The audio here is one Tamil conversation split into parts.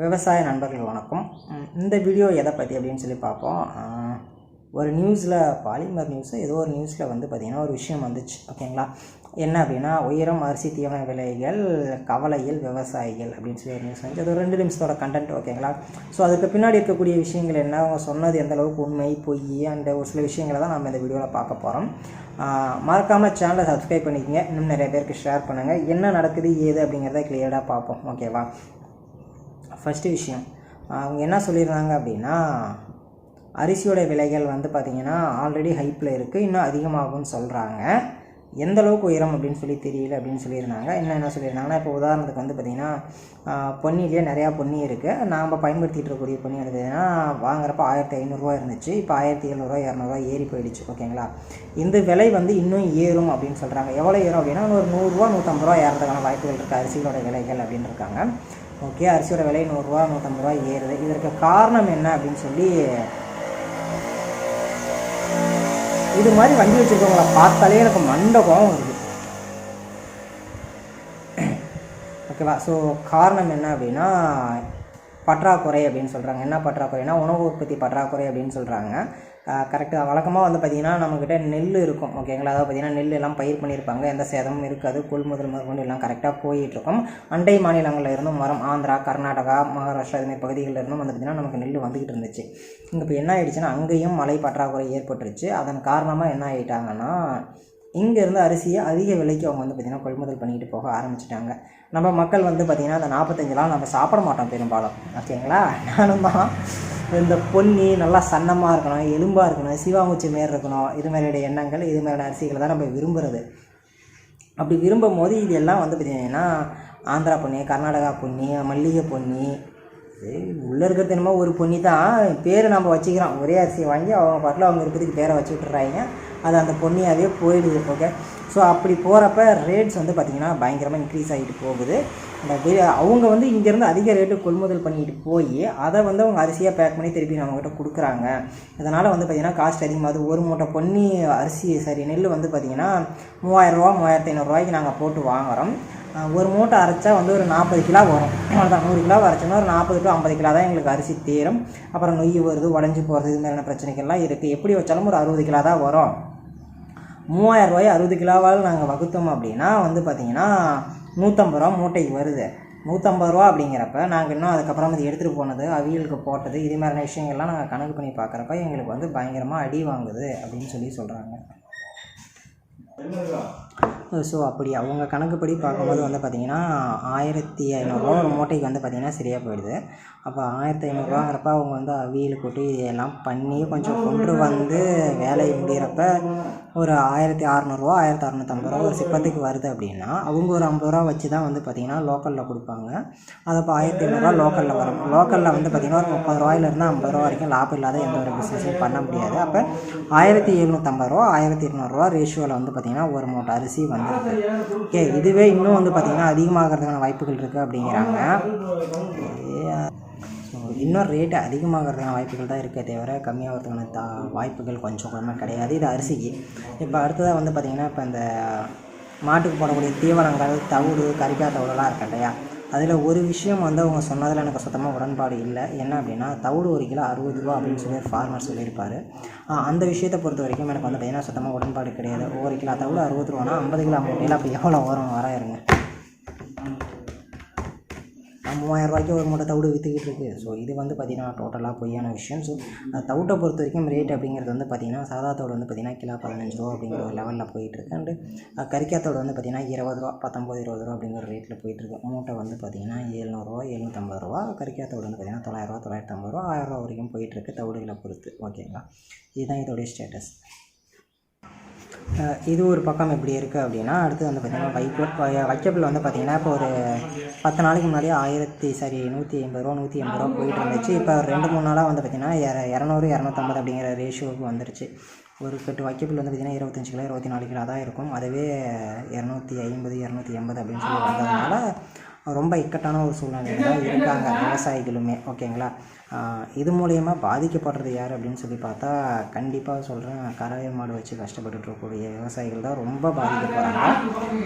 விவசாய நண்பர்கள் வணக்கம். இந்த வீடியோ எதை பற்றி அப்படின்னு சொல்லி பார்ப்போம். ஒரு நியூஸில் பாலிமர் நியூஸு ஏதோ ஒரு நியூஸில் வந்து பார்த்திங்கன்னா ஒரு விஷயம் வந்துச்சு ஓகேங்களா? என்ன அப்படின்னா உயரம் அரிசி தீவன விலைகள் கவலையில் விவசாயிகள் அப்படின்னு சொல்லி ஒரு நியூஸ் வந்துச்சு. அது ஒரு ரெண்டு நிமிஷத்தோட கண்டென்ட் ஓகேங்களா? ஸோ அதுக்கு பின்னாடி இருக்கக்கூடிய விஷயங்கள் என்ன? அவங்க சொன்னது எந்த அளவுக்கு உண்மை பொய் அண்ட் ஒரு சில விஷயங்களை தான் நம்ம இந்த வீடியோவில் பார்க்க போகிறோம் மறக்காமல் சேனலை சப்ஸ்கிரைப் பண்ணிக்கங்க. இன்னும் நிறைய பேருக்கு ஷேர் பண்ணுங்கள் என்ன நடக்குது ஏது அப்படிங்கிறத கிளியராக பார்ப்போம் ஓகேவா? ஃபஸ்ட்டு விஷயம். அவங்க என்ன சொல்லியிருந்தாங்க அப்படின்னா அரிசியோட விலைகள் வந்து பார்த்திங்கன்னா ஆல்ரெடி ஹைப்பில் இருக்குது இன்னும் அதிகமாகும்னு சொல்கிறாங்க எந்த அளவுக்கு உயரம் அப்படின்னு சொல்லி தெரியல அப்படின்னு சொல்லியிருந்தாங்க. என்ன என்ன சொல்லியிருந்தாங்கன்னா இப்போ உதாரணத்துக்கு வந்து பார்த்திங்கன்னா பொன்னிலேயே நிறையா பொன்னி இருக்குது நாம் பயன்படுத்திகிட்டு இருக்கக்கூடிய பொன்னி வந்து பார்த்திங்கன்னா வாங்குறப்ப ஆயிரத்தி ஐநூறுரூவா இருந்துச்சு. இப்போ ஆயிரத்தி எழுநூறுவா இரநூறுவா ஏறி போயிடுச்சு ஓகேங்களா? இந்த விலை வந்து இன்னும் ஏறும் அப்படின்னு சொல்கிறாங்க எவ்வளோ ஏறும் அப்படின்னா ஒரு நூறுரூவா நூற்றம்பது ரூபா ஏறதுக்கான வாய்ப்புகள் இருக்குது அரிசியோட விலைகள் அப்படின்னு இருக்காங்க. ஓகே அரிசியோட விலை நூறுரூவா நூற்றம்பது ரூபா ஏறுது. இதற்கு காரணம் என்ன அப்படின்னு சொல்லி இது மாதிரி வண்டி வச்சுருக்கவங்கள பார்த்தாலே எனக்கு மண்டபம் வருது. ஓகேவா? ஸோ காரணம் என்ன அப்படின்னா பற்றாக்குறை அப்படின்னு சொல்கிறாங்க என்ன பற்றாக்குறைனா உணவு உற்பத்தி பற்றாக்குறை அப்படின்னு சொல்கிறாங்க கரெக்டாக வழக்கமாக வந்து பார்த்திங்கன்னா நம்மக்கிட்ட நெல் இருக்கும் ஓகேங்களா அதாவது பார்த்திங்கன்னா நெல் எல்லாம் பயிர் பண்ணியிருப்பாங்க. எந்த சேதமும் இருக்காது. கொள்முதல் முதற்கொண்டு எல்லாம் கரெக்டாக போயிட்டுருக்கும் அண்டை மாநிலங்களில் இருந்தும் மரம் ஆந்திரா கர்நாடகா மகாராஷ்டிரா இதுமாதிரி பகுதிகளில் இருந்தும் வந்து பார்த்திங்கன்னா நமக்கு நெல் வந்துக்கிட்டு இருந்துச்சு. இங்கே இப்போ என்ன ஆயிடுச்சுன்னா அங்கேயும் மழை பற்றாக்குறை ஏற்பட்டுருச்சு. அதன் காரணமாக என்ன ஆகிட்டாங்கன்னா இங்கேருந்து அரிசியை அதிக விலைக்கு அவங்க வந்து பார்த்திங்கன்னா கொள்முதல் பண்ணிக்கிட்டு போக ஆரம்பிச்சிட்டாங்க. நம்ம மக்கள் வந்து பார்த்திங்கன்னா அந்த நாற்பத்தஞ்சு நம்ம சாப்பிட மாட்டோம் பெரும்பாலும். ஓகேங்களா நானும் தான். இந்த பொன்னி நல்லா சன்னமாக இருக்கணும் எலும்பாக இருக்கணும் சிவாங்குச்சி மாரி இருக்கணும். இது மாதிரியான எண்ணங்கள் இது மாதிரியான அரிசிகளை தான் நம்ம விரும்புகிறது அப்படி விரும்பும் போது இது எல்லாம் வந்து பார்த்திங்கன்னா ஆந்திரா பொன்னி கர்நாடகா பொன்னி மல்லிகை பொன்னி உள்ளே இருக்கிறது என்னமோ ஒரு பொன்னி தான். பேர் நம்ம வச்சுக்கிறோம். ஒரே அரிசியை வாங்கி அவங்க பாட்டில் அவங்க இருக்கிறதுக்கு பேரை வச்சு விட்டுறாங்க. அது அந்த பொன்னியாகவே போயிடுது ஓகே ஸோ அப்படி போகிறப்ப ரேட்ஸ் வந்து பார்த்திங்கன்னா பயங்கரமாக இன்க்ரீஸ் ஆகிட்டு போகுது. அவங்க வந்து இங்கேருந்து அதிக ரேட்டு கொள்முதல் பண்ணிட்டு போய் அதை வந்து அவங்க அரிசியாக பேக் பண்ணி திருப்பி நம்மக்கிட்ட கொடுக்குறாங்க. அதனால் வந்து பார்த்திங்கன்னா காஸ்ட் அதிகமாகுது. ஒரு மூட்டை பொன்னி அரிசி சரி நெல் வந்து பார்த்திங்கன்னா மூவாயிரரூவா மூவாயிரத்தி ஐநூறுரூவாய்க்கு நாங்கள் போட்டு வாங்குகிறோம் ஒரு மூட்டை அரைச்சா வந்து ஒரு நாற்பது கிலோ வரும். அவ்வளோதான் நூறு கிலோ அரைச்சோன்னா ஒரு நாற்பது டு ஐம்பது கிலோ தான் எங்களுக்கு அரிசி தேரும். அப்புறம் நொய் வருது உடஞ்சி போகிறது இது மாதிரியான பிரச்சனைகள்லாம் இருக்குது எப்படி வச்சாலும் ஒரு அறுபது கிலோ தான் வரும். மூவாயிரம் ரூபாய் அறுபது கிலோவால் நாங்கள் வகுத்தோம் அப்படின்னா வந்து பார்த்திங்கன்னா நூற்றம்பது ரூபா மூட்டைக்கு வருது. நூற்றம்பது ரூபா அப்படிங்கிறப்ப நாங்கள் இன்னும் அதுக்கப்புறம் அது எடுத்துகிட்டு போனது அவியலுக்கு போட்டது இது மாதிரியான விஷயங்கள்லாம் நாங்கள் கணக்கு பண்ணி பார்க்குறப்ப எங்களுக்கு வந்து பயங்கரமாக அடி வாங்குது அப்படின்னு சொல்லி சொல்கிறாங்க ஸோ அப்படி அவங்க கணக்குப்படி பார்க்கும்போது வந்து பார்த்திங்கன்னா ஆயிரத்தி ஐநூறுரூவா ஒரு மூட்டைக்கு வந்து பார்த்திங்கன்னா சரியாக போயிடுது. அப்போ ஆயிரத்தி ஐநூறுரூவாங்கிறப்ப அவங்க வந்து அவியல் கூட்டி இதெல்லாம் பண்ணி கொஞ்சம் கொண்டு வந்து வேலை முடிகிறப்ப ஒரு ஆயிரத்தி அறநூறுவா ஆயிரத்தி அறநூற்றம்பது ரூபா ஒரு சிப்பத்துக்கு வருது அப்படின்னா அவங்க ஒரு ஐம்பது ரூபா வச்சு தான் வந்து பார்த்திங்கன்னா லோக்கலில் கொடுப்பாங்க. அது அப்போ ஆயிரத்தி ஐநூறுரூவா லோக்கலில் வரும். லோக்கலில் வந்து பார்த்திங்கன்னா ஒரு முப்பது ரூபாயிலேருந்து ஐம்பது ரூபா வரைக்கும் லாபம் இல்லாத எந்த ஒரு பிஸ்னஸும் பண்ண முடியாது. அப்போ ஆயிரத்தி எழுநூற்றம்பது ரூபா ஆயிரத்தி இருநூறுவா ரேஷியோவில் வந்து பார்த்திங்கன்னா ஒரு மூட்டை. அரிசி வந்துருக்கு ஓகே இதுவே இன்னும் வந்து பார்த்திங்கன்னா அதிகமாகிறதுக்கான வாய்ப்புகள் இருக்குது அப்படிங்கிறாங்க இன்னும் ரேட்டு அதிகமாகிறதுக்கான வாய்ப்புகள் தான் இருக்கே தவிர கம்மியாகிறதுக்கான தா வாய்ப்புகள் கொஞ்சம் கொஞ்சமாக கிடையாது. இது அரிசிக்கு. இப்போ அடுத்ததாக வந்து பார்த்திங்கன்னா இப்போ இந்த மாட்டுக்கு போடக்கூடிய தீவனங்கள் தவிடு கறிக்காய் தவிடுலாம் இருக்கு இல்லையா? அதில் ஒரு விஷயம் வந்து அவங்க சொன்னதில் எனக்கு சுத்தமாக உடன்பாடு இல்லை. என்ன அப்படின்னா தவிடு ஒரு கிலோ அறுபது ரூபா அப்படின்னு சொல்லி ஃபார்மர் சொல்லியிருப்பார். அந்த விஷயத்தை பொறுத்த வரைக்கும் எனக்கு வந்து பார்த்திங்கன்னா சுத்தமாக உடன்பாடு கிடையாது. ஒரு கிலோ தவிடு அறுபது ரூபானா ஐம்பது கிலோ மூட்டையில் அப்போ எவ்வளோ வரும்? வராயிருங்க மூவாயிரம் ரூபாய்க்கு ஒரு மூட்டை தவிடு விற்றுக்கிட்டு இருக்குது ஸோ இது வந்து பார்த்திங்கன்னா டோட்டலாக பொய்யான விஷயம். ஸோ தவிட்டை பொறுத்த வரைக்கும் ரேட் அப்படிங்கிறது வந்து பார்த்திங்கன்னா சாதா தவிடு வந்து பார்த்திங்கன்னா கிலோ பதினஞ்சு ரூபா அப்படிங்கிற ஒரு லெவலில் போயிட்டுருக்கு அண்டு கறிக்காத்தோடு தவிடு வந்து பார்த்திங்கன்னா இருபது ரூபா பத்தொம்பது இருபது ரூபா அப்படிங்கிற ரேட்டில் போயிட்டுருக்கு மூட்டை வந்து பார்த்திங்கன்னா எழுநூறுவா எழுநூற்றம்பது ரூபா. கறிக்காய் தவிடு வந்து பார்த்திங்கன்னா தொள்ளாயிரரூவா தொள்ளாயிரத்தம்பது ரூபா ஆயிரம் ரூபா வரைக்கும் போயிட்டுருக்கு தவிடுகளை பொறுத்து. ஓகேங்களா இதுதான் இதோடைய ஸ்டேட்டஸ் இது ஒரு பக்கம் எப்படி இருக்குது அப்படின்னா அடுத்து வந்து பார்த்திங்கன்னா வைக்கோல் வைக்கப்பில் வந்து பார்த்திங்கன்னா இப்போ ஒரு பத்து நாளைக்கு முன்னாடியே ஆயிரத்தி சரி நூற்றி ஐம்பது ரூபா நூற்றி எண்பது ரூபா போயிட்டு இருந்துச்சு. இப்போ ரெண்டு மூணு நாளாக வந்து பார்த்திங்கன்னா இர இரநூறு இரநூத்தம்பது அப்படிங்கிற ரேஷியோவுக்கு வந்துருச்சு. ஒரு கட்டு வைக்கப்பில் வந்து பார்த்திங்கன்னா இருபத்தஞ்சு கிலோ இருபத்தி நாலு கிலோ தான் இருக்கும். அதுவே இரநூத்தி ஐம்பது இரநூத்தி எண்பது அப்படின்னு சொல்லி வந்ததுனால ரொம்ப இக்கட்டான ஒரு சூழ்நிலையில் தான் இருக்காங்க விவசாயிகளுமே ஓகேங்களா? இது மூலயமா பாதிக்கப்படுறது யார் அப்படின்னு சொல்லி பார்த்தா கண்டிப்பாக சொல்கிறேன் கறவை மாடு வச்சு கஷ்டப்பட்டுட்டு இருக்கக்கூடிய விவசாயிகள் தான் ரொம்ப பாதிக்கப்படுறாங்க.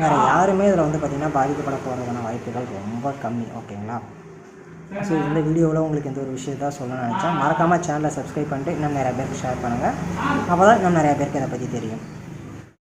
வேறு யாருமே இதில் வந்து பார்த்திங்கன்னா பாதிக்கப்பட போகிறதுக்கான வாய்ப்புகள் ரொம்ப கம்மி ஓகேங்களா? ஸோ இந்த வீடியோவில் உங்களுக்கு எந்த ஒரு விஷயத்தான் சொல்ல நினச்சா மறக்காமல் சேனலை சப்ஸ்கிரைப் பண்ணிட்டு இன்னும் நிறையா பேருக்கு ஷேர் பண்ணுங்கள் அப்போ தான் இன்னும் நிறையா பேருக்கு இதை பற்றி தெரியும்.